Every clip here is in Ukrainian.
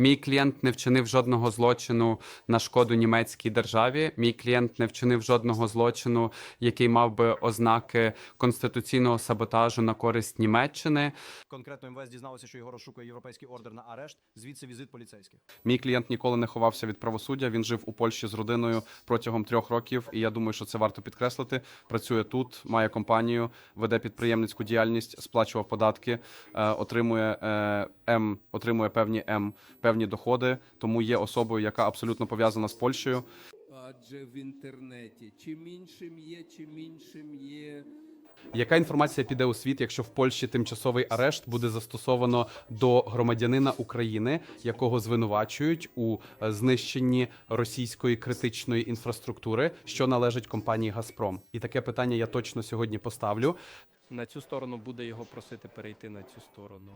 Мій клієнт не вчинив жодного злочину на шкоду німецькій державі. Мій клієнт не вчинив жодного злочину, який мав би ознаки конституційного саботажу на користь Німеччини. Конкретно МВС дізналося, що його розшукує європейський ордер на арешт, звідси візит поліцейських. Мій клієнт ніколи не ховався від правосуддя. Він жив у Польщі з родиною протягом трьох років, і я думаю, що це варто підкреслити. Працює тут, має компанію, веде підприємницьку діяльність, сплачував податки, е, отримує е, М, отримує певні М, певні доходи. Тому є особою, яка абсолютно пов'язана з Польщею. Адже в інтернеті чим іншим є, чим іншим є. Яка інформація піде у світ, якщо в Польщі тимчасовий арешт буде застосовано до громадянина України, якого звинувачують у е, знищенні російської критичної інфраструктури, що належить компанії Газпром? І таке питання я точно сьогодні поставлю. на цю сторону буде його просити перейти на цю сторону.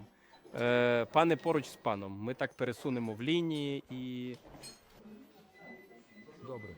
Е, пане поруч з паном, ми так пересунемо в лінії і Добре.